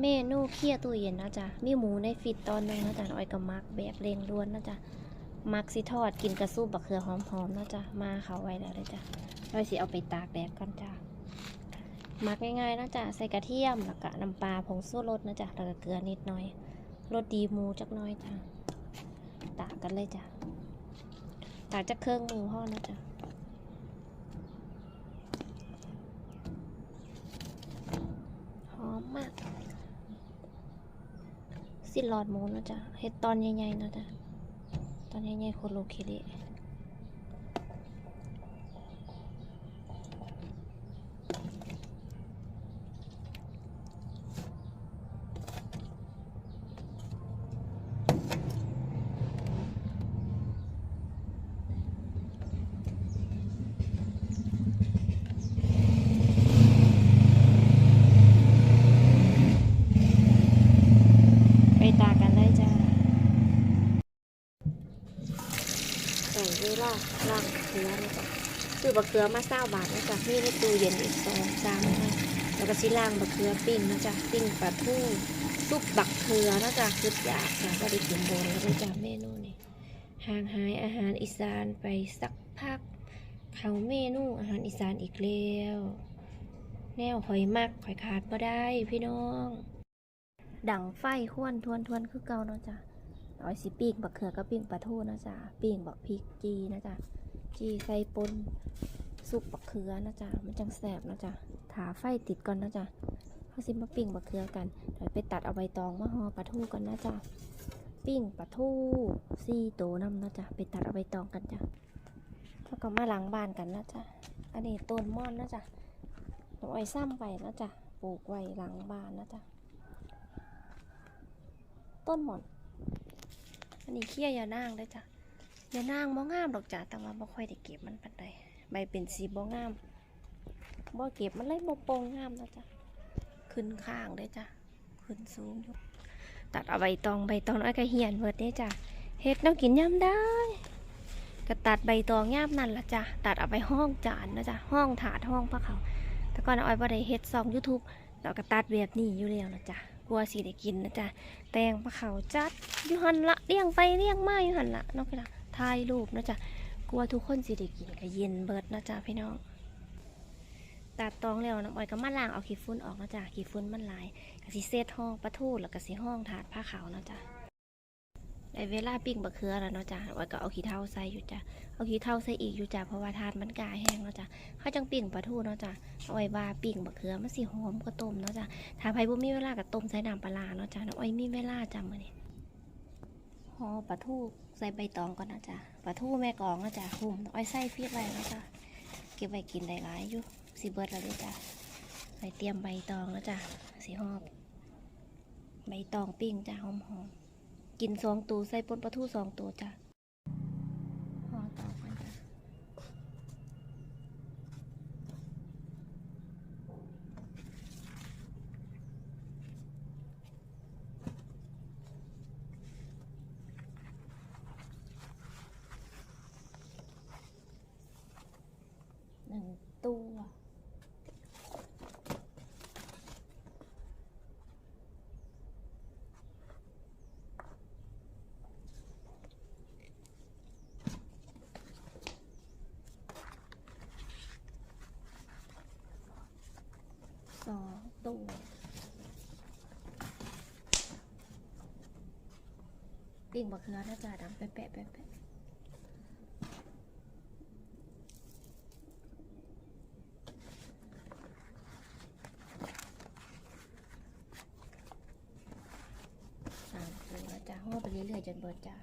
เมนูเคี่ยวตู้เย็นนะจ๊ะ มีหมูในฟิตตอนหนึงนะจ๊ะน้อยก็มักแบบเร่งด่วนนะจ๊ะ มักสิทอดกินกระซุปบักเขือหอมๆนะจ๊ะ มาเขาไว้แล้วเลยจ้ะน้อยสิเอาไปตากแดดก่อนจ้ะ มักง่ายๆนะจ๊ะ ใส่กระเทียมแล้วก็น้ำปลาผงสู้รสนะจ๊ะ แล้วก็เกลือนิดหน่อย รสดีหมูจักน้อยจ้ะ ตากกันเลยจ้ะ ตากจากเครื่องมือพ่อนะจ๊ะหอมมาก สิหลอดหมูนะจ๊ะเห็ดตอนใหญ่ๆนะจ๊ะตอนใหญ่ๆโคโลเคเดะไปตากกันเลยจ้าใส่เวลาล่างเกลือนะจ๊ะซื้อ บักเขือมาเศร้าบาทนะจ๊ะมีในตู้เย็นอีกสองสามนะแล้วก็สิล่างบักเขือปิ้งนะจ๊ะปิ้งปลาทูซุปบักเขือนะจ๊ะคืออยากจ้ะก็ได้กินโบนแล้วจ้ะเมนูนี้ห่างหายอาหารอีสานไปสักพัก เขาเมนูอาหารอีสานอีกแล้วแนวหอยมักหอยขาดบ่ได้พี่น้องดังไฟข้วนทวนทวนคือเก่าเนาะจ้ะเอาไว้สิปิ้งบักเขือกับปิ้งปลาทูนะจ๊ะปิ้งบักพริกจีนะจ๊ะ จีใส่ปนซุปบักเขือนะจ๊ะมันจังแสบนะจ๊ะถาไฟติดก่อนนะจ๊ะเขาสิมาปิ้งบักเขือกันเดี๋ยวไปตัดเอาใบตองมาห่อปลาทูกันนะจ๊ะปิ้งปลาทูซี่โตวนำนะจ๊ะไปตัดเอาใบตองกันจ้ะแล้วก็มาล้างบ้านกันนะจ๊ะอันนี้ต้นม่อนนะจ๊ะต้องไว้ซ้ำไปนะจ๊ะปลูกไว้หลังบ้านนะจ๊ะต้นหม่อน อันนี้เขี้ยยานางได้จ้ะ ยานางบ่งามดอกจ้ะแต่ว่าบ่ค่อยได้เก็บมันปานใดใบเป็นสีบ่งามบ่เก็บมันเลยบ่โปร่งงามนะจ้ะขึ้นข้างได้จ้ะขึ้นสูงอยู่ตัดเอาใบตองใบตองน้อยก็เหียนเบิดเด้จ้ะเฮ็ดแนวกินยามได้ก็ตัดใบตองยามนั่นละจ้ะตัดเอาไปห้องจานนะจ้ะห้องถาดห้องพระเขาแต่ก่อนอาไว้บ่ได้เฮ็ดซอง YouTube เราก็ตัดแบบนี้อยู่แล้วนะจ้ะกลัวสิได้กินนะจ๊ะแตงปลาเขาจัดยูหันละเลี้ยงไปเลี้ยงมาอยู่หันละน้องพี่น้อง ถ่ายรูปนะจ๊ะกลัวทุกคนสิได้กินก็เย็นเบิดนะจ๊ะพี่น้องตัดตองแล้วน้ำอ้อยก็มาล้างเอาขี้ฝุ่นออกนะจ๊ะขี้ฝุ่นมันหลายก็สิเซตห้องปลาทูแล้วก็สิห้องถาดผ้าขาวนะจ๊ะในเวลาปิ้งบะเขือแล้วเนาะจ๊ะอ้อยก็เอาขี้เถ้าใส่อยู่จ้ะเอาขี้เถ้าใส่อีกอยู่จ้ะเพราะว่าถาดมันกาแห้งเนาะจ๊ะเขาจังปิ้งปลาทูเนาะจ๊ะเอาไว้ว่าปิ้งบะเขือมันสิหอมกว่าต้มเนาะจ๊ะถ้าไผบ่มีเวลาก็ต้มใส่น้ำปลาเนาะจ้ะน้องอ้อยมีเวลาจ้ะมื้อนี้ห่อปลาทู ใส่ใบตองก่อนนะจ๊ะปลาทูแม่กองนะจ๊ะหุ่มน้องอ้อยใส่ฟีดไว้นะจ๊ะเก็บไว้กินได้หลายอยู่สีเบิดแล้วเลยจ้ะไปเตรียมใบตองนะจ๊ะสิห่อใบตองปิ้งจ้ะหอมๆกินสองตัวใส่ปนปลาทูสองตัวจ้ะห่อต่อกันจ้ะ หนึ่งตัว สอง ตัวปิ้งบะเขือนะจ๊ะดำแปะแปะแปะแปะสามตัวจ้าห่อไปเรื่อยๆจนเบิดจ้า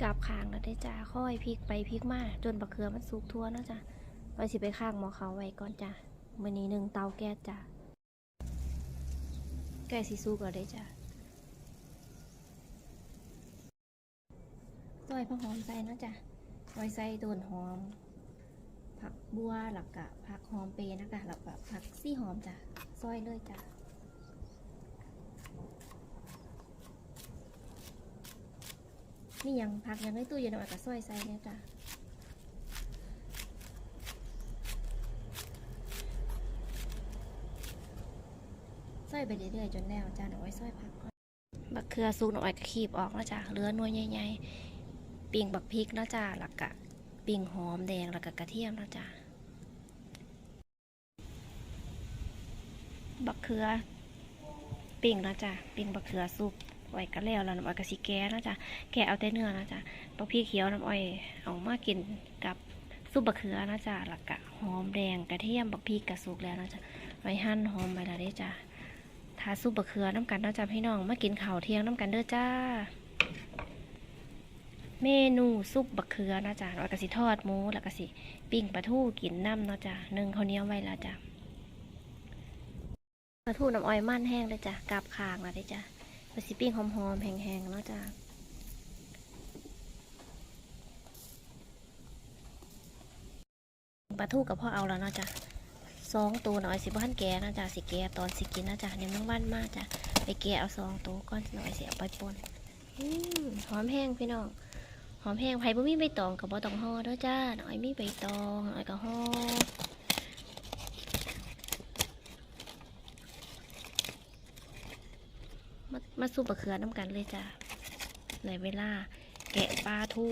กลับคางแล้วได้จ้าค่อยพลิกไปพลิกมาจนบะเขือมันสุกทั่วเนาะจ้าไว้สิไปข้างหมอเขาไว้ก่อนจ้า มื้อนี้หนึ่งเตาแก๊สจ้าใกล้สิสุกแล้วได้จ้าซอยผักหอมใส่เนาะจ้าไว้ใส่ต้นหอม ผักบัวหลักกะผักหอมเปรย์นะคะหลักกะผักซี่หอมจ้ะซอยเลยจ้ะนี่ยังพักยังในตู้เย็นเอาไว้กับซอยใส่เนี่ยจ้ะ อยไปเรื่อยๆจนแล้วจ้าเดี๋ยวไว้ซอยพักก่อนบักเขือสุกหน่อยก็ขีบออกแล้วจ้าเลือน่วยใหญ่ๆปิ่งบักพริกแล้วจ้าแล้วก็ปิ่งหอมแดงแล้วก็กระเทียมแล้วจ้าบักเขือปิ่งแล้วจ้าปิ่งบักเขือสุกไว้ก็แล้วแล้วน้ำอ้อยก็สิแก้แล้วจ้าแกะเอาแต่เนื้อแล้วจ้าบักพริกเขียวน้ำอ้อยเอามากินกับซุปบักเขือนะจ้าแล้วก็หอมแดงกระเทียมบักพริกกระสุกแล้วนะจ้าไว้หั่นหอมไปแล้วเด้จ้า ทาซุปบะเขือน้ำกันเนาะจ้าพี่น้องมากินข้าวเที่ยงน้ำกันเด้อจ้า เมนูซุปบะเขือนะจ้าแล้วก็สิทอดหมูแล้วก็สิปิ้งปลาทูกินน้ำเนาะจ้านึ่งข้าวเหนียวไว้แล้วจ้าปลาทูน้ำอ้อยมันแห้งเลยจ้ะกาบคางแล้วเด้อจ้าไปสิปิ้งหอมๆแห้งๆเนาะจ้าปลาทูกับพ่อเอาแล้วเนาะจ้า สองตัวหน่อยสิบ้านแกนะจ๊ะสิแกตอนสิกินนะจ๊ะเนี่ยมึงบ้านมากจ้ะไปแกเอาสองตัวก้อนหน่อยเสิเอาไปปนหอมแห้งพี่น้องหอมแห้งไผ่บ่มีใบตองกับบ่ตองห่อเด้วยจ้าหน่อยมีใบตองหน่อยก็ห่อมามาสู้บะเขือน้ำกันเลยจ้ะในเวลา แกะปลาทู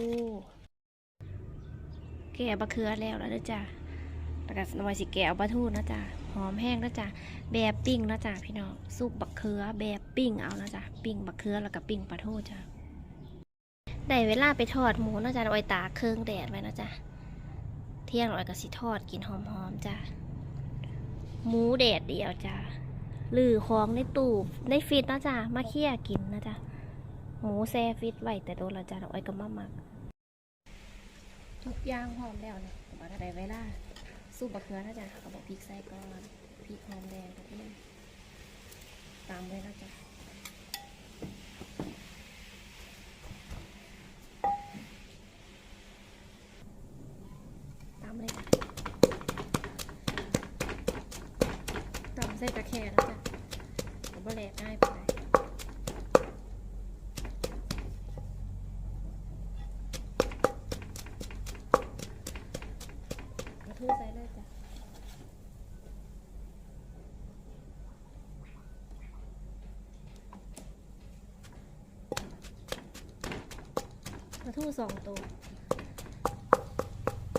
แกะบะเขือแล้วแล้วจ้ะ แล้วก็น่อยสิแกะเอาปลาทูนะจ๊ะหอมแห้งนะจ๊ะแบบปิ้งนะจ๊ะพี่น้องซุปบักเขือแบบปิ้งเอานะจ๊ะปิ้งบักเขือแล้วก็ปิ้งปลาทูจ้ะได้เวลาไปทอดหมูนะจ๊ะเอาไว้ตาเครื่องแดดไว้นะจ๊ะเที่ยงหน่อยก็สิทอดกินหอมๆจ้ะหมูแดดเดียวจ้ะหรือของในตู้ในฟิตนะจ๊ะมาเคี่ยกินนะจ๊ะหมูแซ่ฟิตไว้แต่โดนละจ้ะเอาไว้ก็มาหมักทุกอย่างหอมแล้วเนี่ยแต่ว่าถ้าได้เวลา ซุปบะเขือนะจ๊ะเอาบอกพริกใส่ก่อนพริกหอมแดงกระเทียมตามเลยนะจ๊ะตามเลยจ้ะตามใส่ตะแคร่นะจ๊ะผมบ่แหลกง่ายไปไหนใดกระทู้ใส่เลยจ้ะ ปลา ทูสองตัว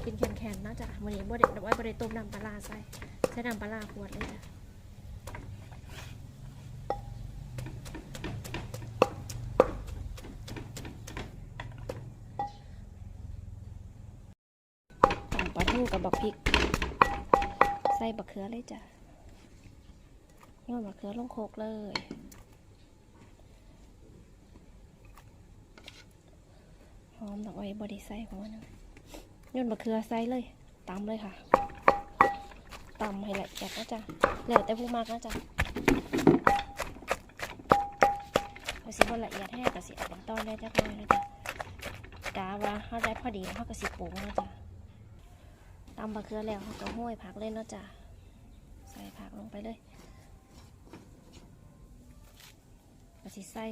กินแข็งๆนะจ๊ะวันนี้บ่ได้บ่ได้ต้มน้ำปลาใส่ใช้น้ำปลาขวดเลยจ้ะตำปลาทูกับบักพริก ใส่บักเขือเลยจ้ะโยนบักเขือลงโคกเลย หอ มดอกไม้บอดี้ไซของมันนะย่นมะเขือไซเลยตำเลยค่ะตำให้ละเอียดนะจ๊ะแล้วแต่ผู้มากนะจ๊ะก็สิบละเอียดแห้งก็สิเอาเป็นตอนได้จักหน่อยนะจ๊ะกาว่าเขาได้พอดีเขาก็สิปรุงนะจ๊ะตำมะเขือแล้วเขาก็ห้อยผักเลยเนะจ๊ะใส่ผักลงไปเลยก็สิใส่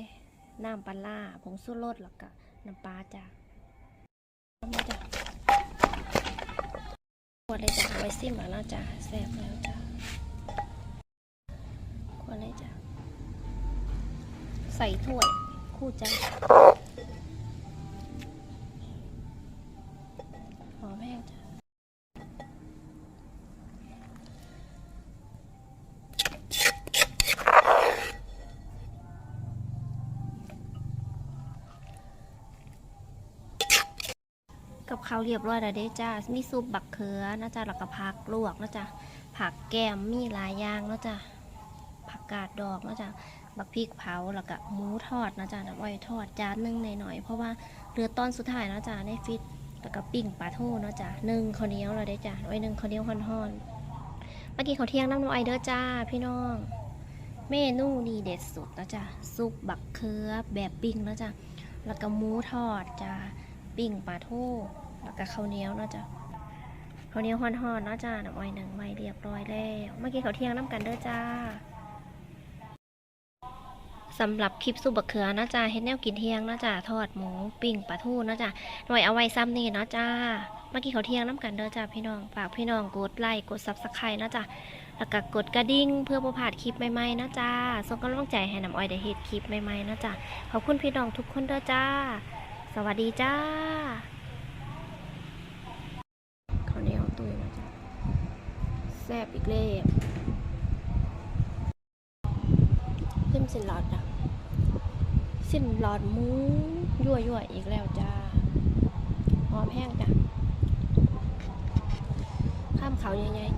น้ำปลาผงชูรสแล้วก็น้ำปลาจ้ะน้ำจ้ะข วดเลยจ้ะเอาไว้ซิมแล้วจ้ะแซ่บแล้วจ้ะขวดเลยจ้ะใส่ถ้วยคู่ใจ ข้าวเรียบร้อยแล้วเด้จ้า มีซุปบักเขือนะจ้ะแล้วก็ผักลวกนะจ้ะผักแก้มมีหลายอย่างนาะจ้ะผักกาดดอกนาะจ้ะบักพริกเผาแล้วก็หมูทอดนะจ้ะน้ำอ้อยทอดจานนึงหน่อยๆเพราะว่าเหลือตอนสุดท้ายนาะจ้ะในฟิตแล้วก็ปิ้งปลาทูนาะจ้ะหนึ่งข้าวเหนียวแล้วเด้จ้ะไว้หนึ่งข้าวเหนียวห่อนๆเมื่อกี้ขาเที่ยงน้ำน้ำอ้อยเด้อจ้าพี่น้องเมนูนี่เด็ดสุดนะจ้ะซุปบักเขือแบบปิ้งนะจ้ะแล้วก็หมูทอดจ้ะปิ้งปลาทู แล้วก็ข้าวเหนียวนะจ้ะข้าวเหนียวห่อนๆนะจ้ะน้ำอ้อยหนึ่งไว้เรียบร้อยแล้วเมื่อกี้เขาเที่ยงน้ำกันเด้อจ้าสำหรับคลิปซุปบักเขือนะจ้ะเฮ็ดแนวกินเที่ยงนะจ้ะทอดหมูปิ้งปลาทูนะจ้ะหน่อยเอาไว้ซ้ำนี่นะจ้าเมื่อกี้เขาเที่ยงน้ำกันเด้อจ้าพี่น้องฝากพี่น้องกดไลค์กดซับสไครต์นะจ้ะแล้วก็กดกระดิ่งเพื่อบ่พลาดคลิปใหม่ๆนะจ้าส่งกำลังใจให้น้ำอ้อยได้เฮ็ดคลิปใหม่ๆนะจ้าขอบคุณพี่น้องทุกคนเด้อจ้า สวัสดีจ้าข้าวเหนียวตุ้ยนะจ้าแซ่บอีกแล้วเส้นสินหลอดอะสินหลอดมูยั่วๆอีกแล้วจ้าหอมแห้งจ้ะข้ามเขาใหญ่ๆ